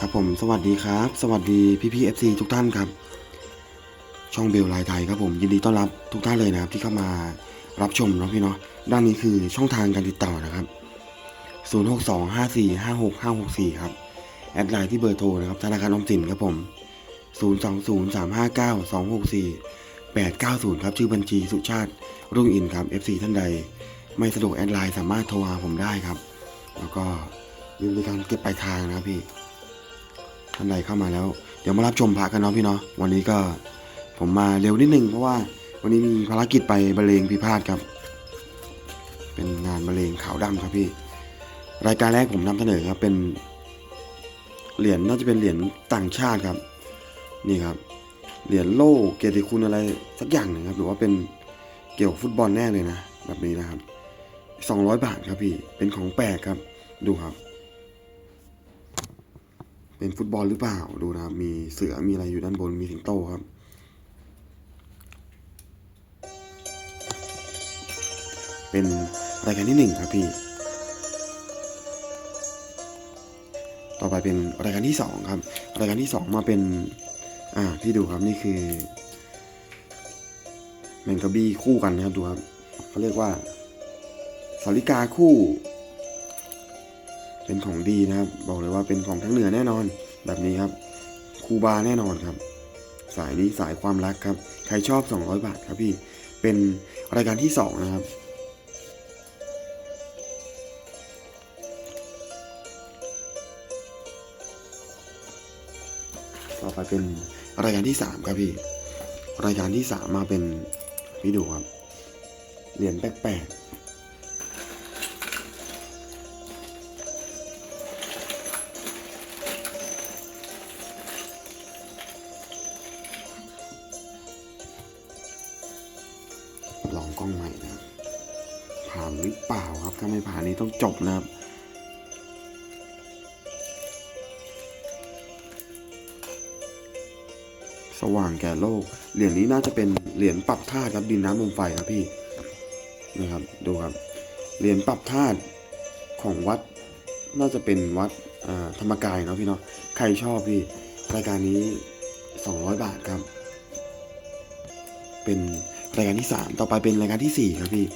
ครับผมสวัสดีครับ สวัสดีพี่พีเอฟซีทุกท่านครับ ช่องเบลไลน์ไทยครับผมยินดีต้อนรับทุกท่านเลยนะครับ ที่เข้ามารับชมเนาะพี่เนาะด้านนี้คือช่องทางการติดต่อนะครับ 0625456564 ครับ แอดไลน์ที่เบอร์โทรนะครับธนาคารออมสินครับผม 020359264 890 ครับ ชื่อบัญชีสุชาติรุ่งอินครับ FC ท่านใด ไม่สะดวกแอดไลน์สามารถโทรหาผมได้ครับ แล้วก็ยืมบริการเก็บปลายทางนะครับพี่ ท่านใดเข้ามาแล้ว เดี๋ยวมารับชมพระกันเนาะพี่เนาะวันนี้ก็ผมมาเร็วนิดนึงเพราะว่าวันนี้มีภารกิจไปบรรเลงพิพาทครับ เป็นงานบรรเลงขาวดำครับพี่ รายการแรกผมนำเสนอครับเป็นเหรียญน่าจะเป็นเหรียญต่างชาติครับ นี่ครับเหรียญโล่เกียรติคุณอะไรสักอย่างหนึ่งครับ หรือว่าเป็นเกี่ยวกฟุตบอลแน่เลยนะ แบบนี้นะครับสองร้อยบาทครับพี่ เป็นของแปลกครับ ดูครับ เป็นฟุตบอลหรือเปล่าดูนะครับ มีเสือมีอะไรอยู่ด้านบนมีสิงโตครับ เป็นรายการที่หนึ่งครับพี่ ต่อไปเป็นรายการที่สองครับ รายการที่สองมาเป็น อ่าพี่ดูครับนี่คือแมงกะบี้คู่กันนะครับดูครับเขาเรียกว่าสาริกาคู่ เป็นของดีนะครับ บอกเลยว่าเป็นของทั้งเหนือแน่นอน แบบนี้ครับคูบาแน่นอนครับ สายนี้สายความรักครับ ใครชอบ 200 บาทครับพี่ เป็นรายการที่ 2 นะครับต่อไปเป็นรายการที่ 3 ครับพี่ รายการที่ 3 มาเป็นพี่ดูครับ เหรียญแปลก กล้องใหม่นะครับ ผ่านหรือเปล่าครับ ถ้าไม่ผ่านนี้ต้องจบนะครับ สว่างแก่โลก เหรียญนี้น่าจะเป็นเหรียญปรับธาตุครับดินน้ำลมไฟครับพี่ นะครับ ดูครับ เหรียญปรับธาตุของวัด น่าจะเป็นวัดธรรมกายเนาะพี่เนาะ ใครชอบพี่ รายการนี้ 200 บาทครับ เป็น รายการที่ 3 ต่อไปเป็นรายการทีสี่4 ครับพี่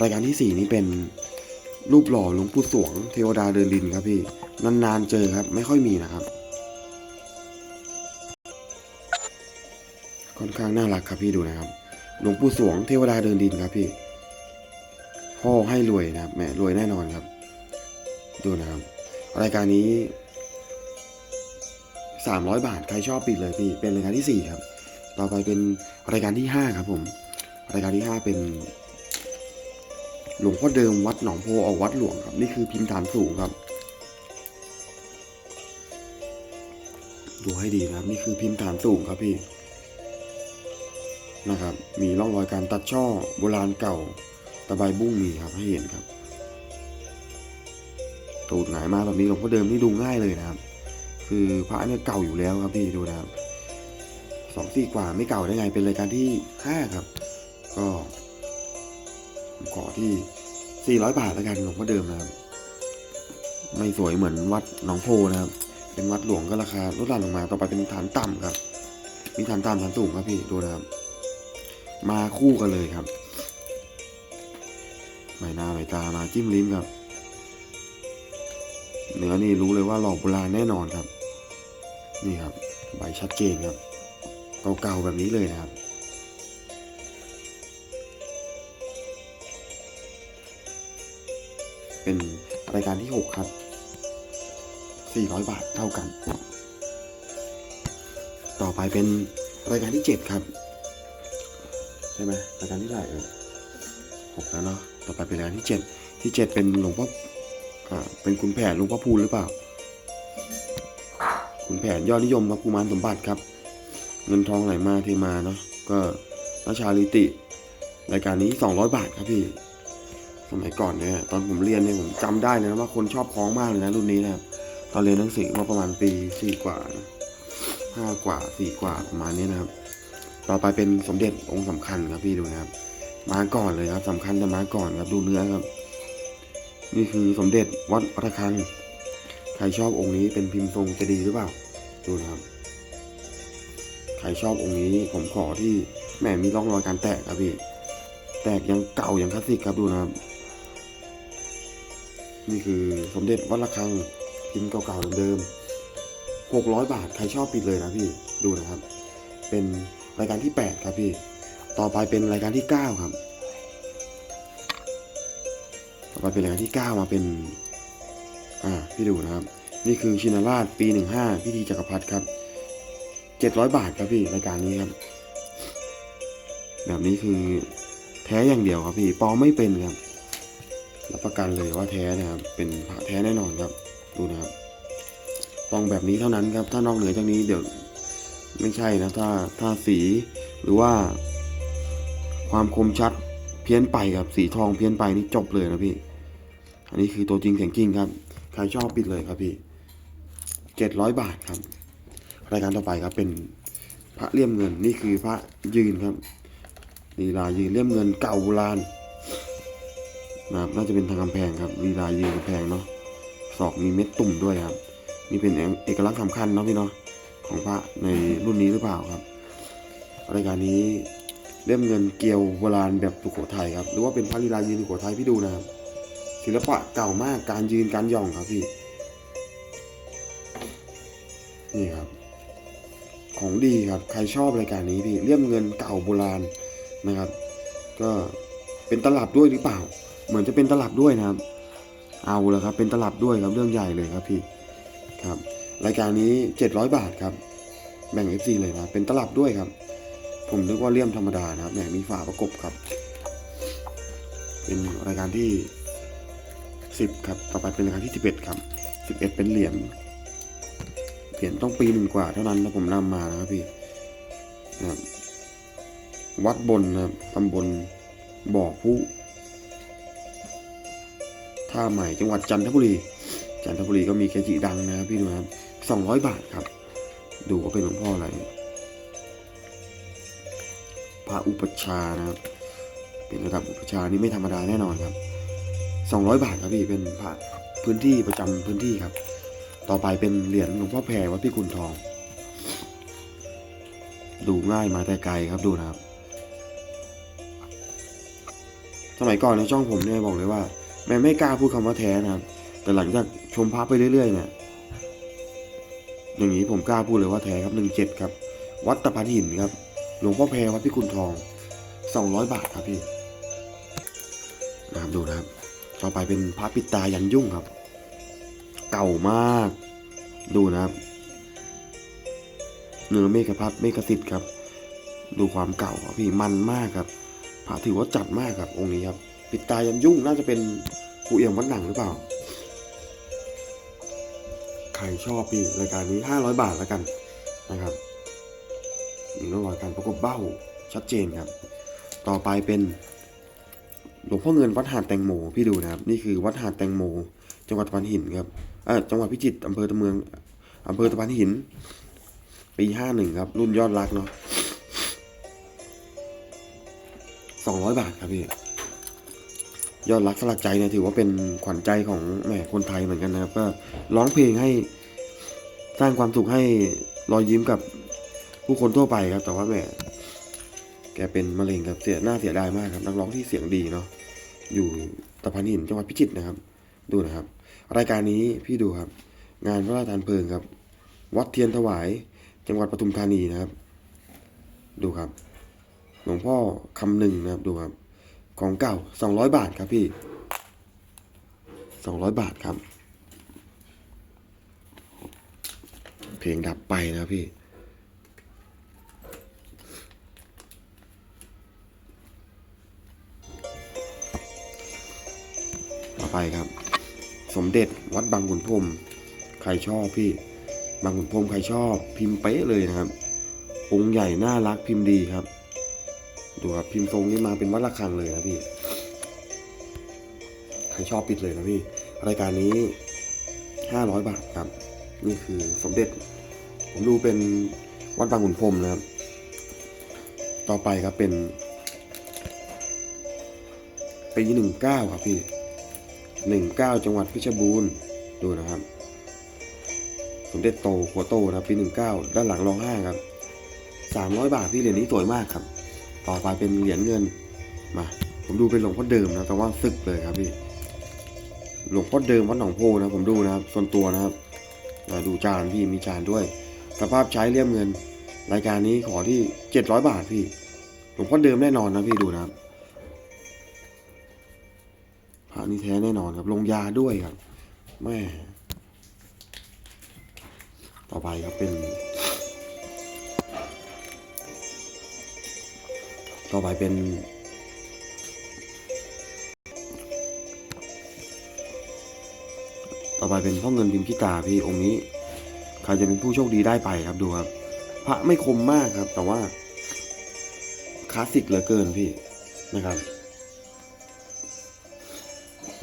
รายการทีสี่ 4 นี้เป็นรูปหล่อหลวงปู่สวงเทวดาเดินดินครับพี่ นานๆเจอครับ ไม่ค่อยมีนะครับ ค่อนข้างน่ารักครับพี่ดูนะครับ หลวงปู่สวงเทวดาเดินดินครับพี่ พ่อให้รวยนะครับแหมรวยแน่นอนครับ ดูนะครับ รายการนี้300 บาท ใครชอบปิดเลยพี่ เป็นรายการที่ 4 ครับ ต่อไปเป็นรายการที่ 5 ครับผม รายการที่ 5 เป็นหลวงพ่อเดิมวัดหนองโพออกวัดหลวงครับ นี่คือพิมพ์ฐานสูงครับ ดูให้ดีนะครับ นี่คือพิมพ์ฐานสูงครับพี่นะครับ มีร่องรอยการตัดช่อโบราณเก่าตะไบบุ้งมีครับให้เห็นครับ ตูดหงายมาแบบนี้หลวงพ่อเดิมนี่ดูง่ายเลยนะครับ คือพระเนี่ยเก่าอยู่แล้วครับพี่ดูนะครับสองสี่กว่าไม่เก่าได้ไงเป็นรายการที่ห้าครับ ก็ ขอที่สี่ร้อยบาทแล้วกันหลวงพ่อเดิมนะครับ ไม่สวยเหมือนวัดหนองโพนะครับ เป็นวัดหลวงก็ราคาลดหลั่นลงมา ต่อไปเป็นฐานต่ำครับ มีฐานต่ำฐานสูงครับพี่ดูนะครับ มาคู่กันเลยครับใบหน้าใบตามาจิ้มลิ้มครับ เนื้อนี่รู้เลยว่าหลอกโบราณแน่นอนครับ นี่ครับ ใบชัดเจนครับ เก่าๆแบบนี้เลยนะครับ เป็นรายการที่ 6 ครับ 400 บาทเท่ากัน ต่อไปเป็นรายการที่ 7 ครับ ใช่ไหมรายการที่เท่าไหร่เอ่ยหกแล้วเนาะต่อไปเป็นรายการที่เจ็ดที่เจ็ดเป็นหลวงพ่ออ่าเป็นคุณแผนหลวงพ่อพูนหรือเปล่า คุณแผนยอดนิยมครับกุมารสมบัติครับ เงินทองไหลมาเทมาเนาะก็ราชาลิติ รายการนี้สองร้อยบาทครับพี่ สมัยก่อนเนี่ยตอนผมเรียนเนี่ยผมจำได้เลยนะว่าคนชอบคล้องมากเลยนะรุ่นนี้นะครับตอนเรียนหนังสือมาประมาณปีสี่กว่าห้ากว่าสี่กว่าประมาณนี้นะครับต่อไปเป็นสมเด็จองค์สำคัญครับพี่ดูนะครับ มาก่อนเลยครับสำคัญจะมาก่อนครับดูเนื้อครับ นี่คือสมเด็จวัดระฆังใครชอบองค์นี้เป็นพิมพ์ทรงจะดีหรือเปล่าดูนะครับใครชอบองค์นี้ผมขอที่แหมมีร่องรอยการแตกครับพี่ แตกยังเก่ายังคลาสสิกครับดูนะครับ นี่คือสมเด็จวัดระฆังพิมพ์เก่าๆเดิมๆหกร้อยบาทใครชอบปิดเลยนะพี่ดูนะครับ เป็นรายการที่แปดครับพี่ ต่อไปเป็นรายการที่เก้าครับ ต่อไปเป็นรายการที่เก้ามาเป็น อ่าพี่ดูนะครับ นี่คือชินาราชปีหนึ่งห้าพิธีจักรพรรดิครับเจ็ดร้อยบาทครับพี่รายการนี้ครับ แบบนี้คือแท้อย่างเดียวครับพี่ปอไม่เป็นครับ รับประกันเลยว่าแท้นะครับ เป็นพระแท้แน่นอนครับ ดูนะครับต้องแบบนี้เท่านั้นครับ ถ้านอกเหนือจากนี้เดี๋ยวไม่ใช่นะ ถ้าถ้าสีหรือว่า ความคมชัดเพี้ยนไปครับ สีทองเพี้ยนไปนี่จบเลยนะพี่ อันนี้คือตัวจริงเสียงจริงครับ ใครชอบปิดเลยครับพี่เจ็ดร้อยบาทครับ รายการต่อไปครับเป็นพระเลี่ยมเงินนี่คือพระยืนครับลีลายืนเลี่ยมเงินเก่าโบราณ นะครับน่าจะเป็นทางกำแพงครับลีลายืนกำแพงเนาะศอกมีเม็ดตุ่มด้วยครับ นี่เป็นเอกลักษณ์สำคัญเนาะพี่เนาะของพระในรุ่นนี้หรือเปล่าครับรายการนี้เล่มเงินเกลียวโบราณแบบสุโขทัยครับหรือว่าเป็นพระลีลายืนสุโขทัยพี่ดูนะครับศิลปะเก่ามากการยืนการย่องครับพี่นี่ครับ ของดีครับใครชอบรายการนี้พี่เลี่ยมเงินเก่าโบราณนะครับ ก็เป็นตลับด้วยหรือเปล่า เหมือนจะเป็นตลับด้วยนะครับ เอาแล้วครับ เป็นตลับด้วยครับเรื่องใหญ่เลยครับพี่ครับ รายการนี้เจ็ดร้อยบาทครับ แบ่ง FC เลยนะ เป็นตลับด้วยครับ ผมนึกว่าเลี่ยมธรรมดานะครับแหมมีฝาประกบครับ เป็นรายการที่สิบครับ ต่อไปเป็นรายการที่สิบเอ็ดครับสิบเอ็ดเป็นเหรียญเหรียญต้องปีหนึ่งกว่าเท่านั้นนะผมนำมานะครับพี่นะครับวัดบนนะครับตำบลบ่อผู้ ท่าใหม่จังหวัดจันทบุรี จันทบุรีก็มีเกจิดังนะครับพี่ดูนะครับสองร้อยบาทครับ ดูว่าเป็นหลวงพ่ออะไรพระอุปชานะครับ เป็นระดับอุปชานี่ไม่ธรรมดาแน่นอนครับสองร้อยบาทครับพี่เป็นพระพื้นที่ประจำพื้นที่ครับ ต่อไปเป็นเหรียญหลวงพ่อแพรวัดพิกุลทอง ดูง่ายมาแต่ไกลครับดูนะครับ สมัยก่อนในช่องผมเนี่ยบอกเลยว่า แม่ไม่กล้าพูดคำว่าแท้นะครับ แต่หลังจากชมพระไปเรื่อยๆเนี่ยอย่างนี้ผมกล้าพูดเลยว่าแท้ครับหนึ่งเจ็ดครับ วัดตะพันหินครับ หลวงพ่อแพรวัดพิกุลทองสองร้อยบาทครับพี่นะครับดูนะครับ ต่อไปเป็นพระปิดตายันยุ่งครับ เก่ามาก ดูนะครับเนื้อเมฆพัดเมฆสิทธิ์ครับ ดูความเก่าครับพี่มันมากครับพระถือว่าจัดมากครับองค์นี้ครับ ปิดตายันยุ่งน่าจะเป็นผู้เอี่ยมวัดหนังหรือเปล่า ใครชอบพี่รายการนี้ห้าร้อยบาทแล้วกันนะครับมีร่องรอยการประกบเบ้าชัดเจนครับ ต่อไปเป็นหลวงพ่อเงินวัดหาดแตงโมพี่ดูนะครับ นี่คือวัดหาดแตงโม จังหวัดตะพานหินครับเออจังหวัดพิจิตรอำเภอตะเมืองอำเภอตะพานหิน ปีห้าหนึ่งครับ รุ่นยอดรักเนาะสองร้อยบาทครับพี่ ยอดรักสลักใจเนี่ยถือว่าเป็นขวัญใจของแหมคนไทยเหมือนกันนะครับ ก็ร้องเพลงให้สร้างความสุขให้รอยยิ้มกับผู้คนทั่วไปครับ แต่ว่าแหมแกเป็นมะเร็งครับเสียหน้าเสียดายมากครับนักร้องที่เสียงดีเนาะอยู่ตะพานหินจังหวัดพิจิตรนะครับ ดูนะครับ รายการนี้พี่ดูครับ งานพระราชทานเพลิงครับ วัดเทียนถวาย จังหวัดปทุมธานีนะครับ ดูครับ หลวงพ่อคำหนึ่งนะครับดูครับ ของเก่าสองร้อยบาทครับพี่สองร้อยบาทครับ เพลงดับไปนะพี่ ต่อไปครับ สมเด็จวัดบางขุนพรมใครชอบพี่ บางขุนพรมใครชอบ พิมพ์เป๊ะเลยนะครับองค์ใหญ่น่ารักพิมพ์ดีครับ ดูครับพิมพ์ทรงนี่มาเป็นวัดระฆังเลยนะพี่ใครชอบปิดเลยนะพี่รายการนี้ห้าร้อยบาทครับ นี่คือสมเด็จ ผมดูเป็นวัดบางขุนพรมนะครับ ต่อไปครับเป็นปีหนึ่งเก้าครับพี่หนึ่งเก้าจังหวัดเพชรบูรณ์ดูนะครับ สมเด็จโตหัวโตนะครับปีหนึ่งเก้าด้านหลังรองห้าครับสามร้อยบาทพี่เหรียญนี้สวยมากครับ ต่อไปเป็นเหรียญเงินมาผมดูเป็นหลวงพ่อเดิมนะแต่ว่าซึกเลยครับพี่หลวงพ่อเดิมวัดหนองโพนะผมดูนะครับส่วนตัวนะครับดูจานพี่มีจานด้วย สภาพใช้เลี่ยมเงิน รายการนี้ขอที่เจ็ดร้อยบาทพี่หลวงพ่อเดิมแน่นอนนะพี่ดูนะครับพระนี่แท้แน่นอนครับลงยาด้วยครับแม่ต่อไปครับเป็น ต่อไปเป็นต่อไปเป็นพ่อเงินพิมพ์พิตาพี่องค์นี้ ใครจะเป็นผู้โชคดีได้ไปครับดูครับ พระไม่คมมากครับ แต่ว่าคลาสสิกเหลือเกินพี่นะครับ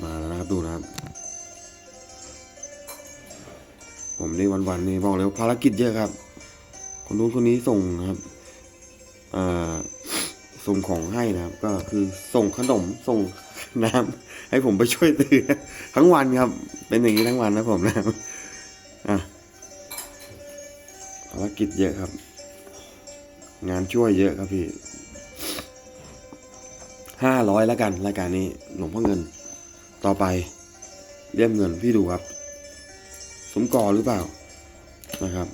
มาแล้วนะครับดูนะครับ ผมในวันๆนี่บอกเลยว่าภารกิจเยอะครับ คนนู้นคนนี้ส่งนะครับอ่อ ส่งของให้นะครับ ก็คือส่งขนมส่งน้ำให้ผมไปช่วยซื้อทั้งวันครับ เป็นอย่างนี้ทั้งวันนะผมนะครับอะภารกิจเยอะครับ งานช่วยเยอะครับพี่ห้าร้อยแล้วกันรายการนี้หลวงพ่อเงิน ต่อไปเลี่ยมเงินพี่ดูครับ สมกอหรือเปล่านะครับ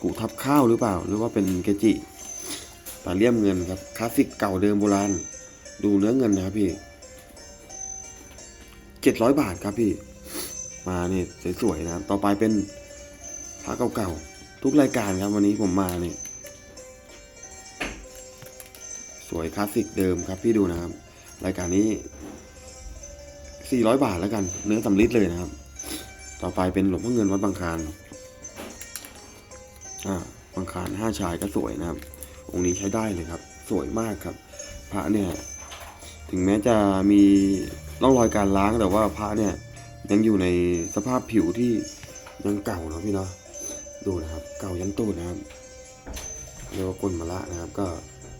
กูทับข้าวหรือเปล่า หรือว่าเป็นเกจิ ตาเลี่ยมเงินครับคลาสสิกเก่าเดิมโบราณ ดูเนื้อเงินนะครับพี่เจ็ดร้อยบาทครับพี่ มาเนี่ยสวยๆนะต่อไปเป็นพระเก่าๆทุกรายการครับวันนี้ผมมาเนี่ยสวยคลาสสิกเดิมครับพี่ดูนะครับ รายการนี้400บาทแล้วกัน เนื้อสำลิดเลยนะครับ ต่อไปเป็นหลวงพ่อเงินวัดบางคานอ่าบางคานห้าชายก็สวยนะครับ องค์นี้ใช้ได้เลยครับ สวยมากครับ พระเนี่ย ถึงแม้จะมีร่องรอยการล้างแต่ว่าพระเนี่ย ยังอยู่ในสภาพผิวที่ยังเก่าเนาะพี่เนาะดูนะครับ เก่ายันตูดนะครับเรียกว่ากลมาละนะครับ ก็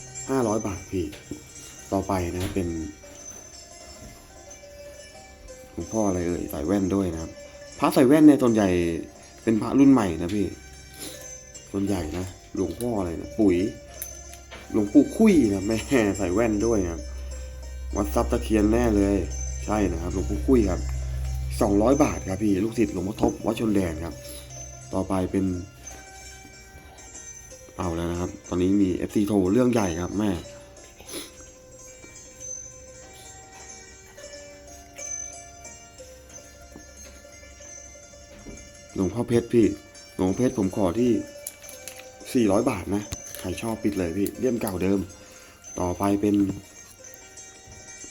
500บาทพี่ต่อไปนะเป็นหลวงพ่ออะไรเอ่ยใส่แว่นด้วยนะครับพระใส่แว่นเนี่ยส่วนใหญ่เป็นพระรุ่นใหม่นะพี่ส่วนใหญ่นะหลวงพ่ออะไรนะปุ๋ย หลวงปู่คุยนะแม่ใส่แว่นด้วยนะครับวัดซับตะเคียนแน่เลย ใช่นะครับหลวงปู่คุยครับสองร้อยบาทครับพี่ลูกศิษย์หลวงพ่อทบวัดชนแดนครับ ต่อไปเป็นเอาแล้วนะครับ ตอนนี้มีเอฟซีโทรเรื่องใหญ่ครับแม่หลวงพ่อเพชรพี่ หลวงพ่อเพชรผมขอที่400บาทนะ ครชอบปิดเลยพี่เลี่ยมเก่าเดิม ต่อไปเป็น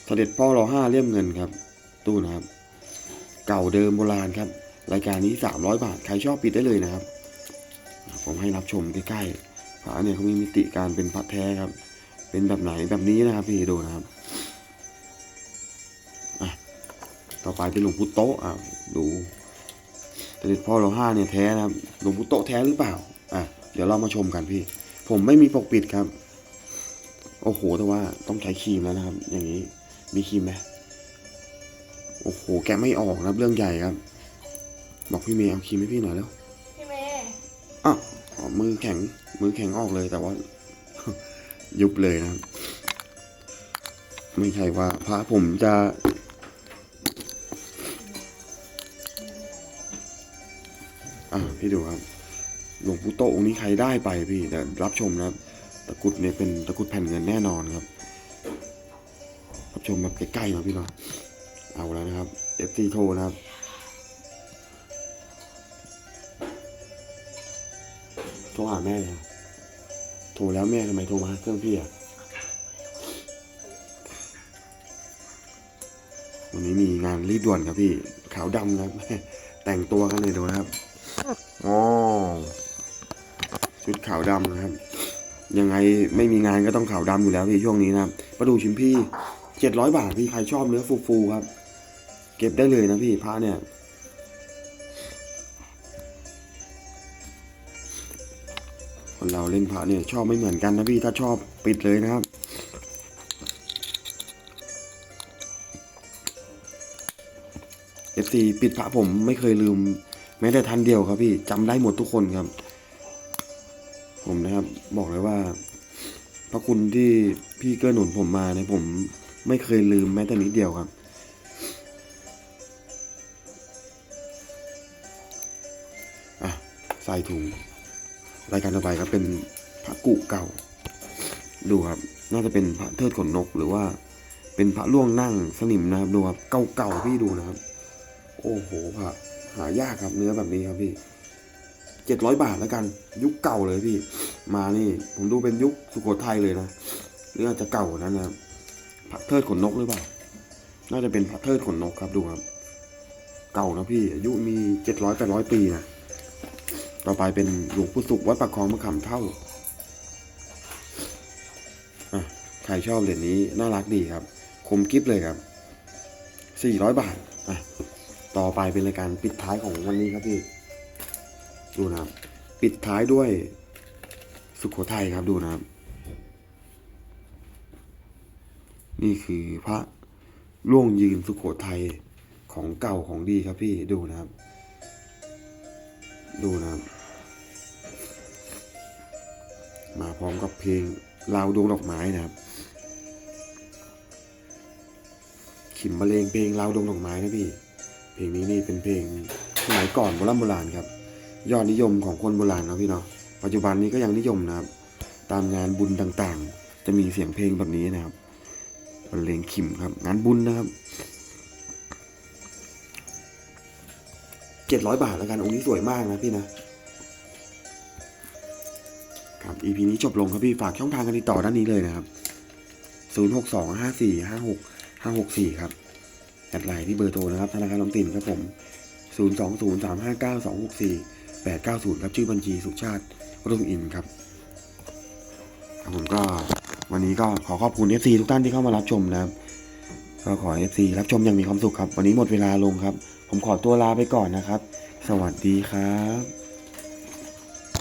เสด็จพ่อรอห้าเลี่ยมเงินครับ ตู้นะครับ เก่าเดิมโบราณครับ รายการนี้ 300 บาท ใครชอบปิดได้เลยนะครับ ผมให้รับชมใกล้ๆฝาเนี่ยเขามีมิติการเป็นพัดแท้ครับ เป็นแบบไหนแบบนี้นะครับพี่ดูนะครับต่อไปเป็นหลวงพุโตะอะดูเสด็จพ่อเราห้าเนี่ยแท้นะครับหลวงปู่โตะแท้หรือเปล่าอะเดี๋ยวเรามาชมกันพี่ ผมไม่มีปกปิดครับ โอ้โห แต่ว่าต้องใช้ครีมแล้วนะครับ อย่างนี้ มีครีมไหมโอ้โห แกะไม่ออกนะครับเรื่องใหญ่ครับ บอกพี่เมย์เอาครีมให้พี่หน่อยแล้ว พี่เมย์อ้าวอ๋อมือแข็ง มือแข็งออกเลยแต่ว่า ยุบเลยนะครับ ไม่ใช่ว่าพระผมจะ อ่าพี่ดูครับ หลวงปู่โตองค์นี้ใครได้ไปพี่แต่รับชมนะครับตะกุดเนี่ยเป็นตะกุดแผ่นเงินแน่นอนครับ รับชมแบบใกล้ๆนะพี่เนาะเอาแล้วนะครับ FT โทรนะครับโทรหาแม่เลยครับโทรแล้วแม่ทำไมโทรมาเครื่องพี่อะวันนี้มีงานรีบด่วนครับพี่ ขาวดำครับ แต่งตัวกันเลยดูนะครับอ๋อ ชุดขาวดำนะครับ ยังไงไม่มีงานก็ต้องขาวดำอยู่แล้วพี่ช่วงนี้นะครับประดูชิมพี่เจ็ดร้อยบาทพี่ใครชอบเนื้อฟูๆครับ เก็บได้เลยนะพี่พระเนี่ยคนเราเล่นพระเนี่ยชอบไม่เหมือนกันนะพี่ถ้าชอบปิดเลยนะครับเอ FC ปิดพระผมไม่เคยลืม แม้แต่ท่านเดียวครับพี่จำได้หมดทุกคนครับ ผมนะครับบอกเลยว่า พระคุณที่พี่เกื้อหนุนผมมาเนี่ยผมไม่เคยลืมแม้แต่นิดเดียวครับ อะใส่ถุง รายการต่อไปครับเป็นพระกุเก่า ดูครับ น่าจะเป็นพระเทิดขนนกหรือว่า เป็นพระล่วงนั่งสนิมนะครับดูครับเก่าๆพี่ดูนะครับ โอ้โหพระหายากครับเนื้อแบบนี้ครับพี่ เจ็ดร้อยบาทแล้วกัน ยุคเก่าเลยพี่ มานี่ ผมดูเป็นยุคสุโขทัยเลยนะหรืออาจจะเก่ากว่านั้นนะครับพระเทิดขนนกหรือเปล่า น่าจะเป็นพระเทิดขนนกครับดูครับ เก่านะพี่ อายุมีเจ็ดร้อยแปดร้อยปีนะต่อไปเป็นหลวงปู่สุขวัดปากคลองมะขามเท่าอะใครชอบเหรียญนี้น่ารักดีครับ คมกิฟเลยครับสี่ร้อยบาท อะ ต่อไปเป็นรายการปิดท้ายของวันนี้ครับพี่ ดูนะครับ ปิดท้ายด้วยสุขโขทัยครับดูนะครับ นี่คือพระล่วงยืนสุขโขทัยของเก่าของดีครับพี่ดูนะครับ ดูนะครับ มาพร้อมกับเพลงลาวดวงดอกไม้นะครับ ขิมบรรเลงเพลงลาวดวงดอกไม้นะพี่ เพลงนี้นี่เป็นเพลงสมัยก่อนโบราณโบราณครับ ยอดนิยมของคนโบราณนะพี่เนาะปัจจุบันนี้ก็ยังนิยมนะครับ ตามงานบุญต่างๆ จะมีเสียงเพลงแบบนี้นะครับบรรเลงขิมครับ งานบุญนะครับเจ็ดร้อยบาทแล้วกันองค์นี้สวยมากนะพี่นะครับ EP นี้จบลงครับพี่ฝากช่องทางการติดต่อด้านนี้เลยนะครับ0 6 2 5 4 5 6 5 6 4ครับแอดไลน์ที่เบอร์โทรนะครับธนาคารออมสินครับผม0 2 0 3 5 9 2 6 4 8 9 0 ครับ ชื่อบัญชีสุชาติรุ่งอินครับครับผมก็วันนี้ก็ขอขอบคุณ FC ทุกท่านที่เข้ามารับชมนะครับ ก็ขอ FC รับชมอย่างมีความสุขครับ วันนี้หมดเวลาลงครับ ผมขอตัวลาไปก่อนนะครับ สวัสดีครับ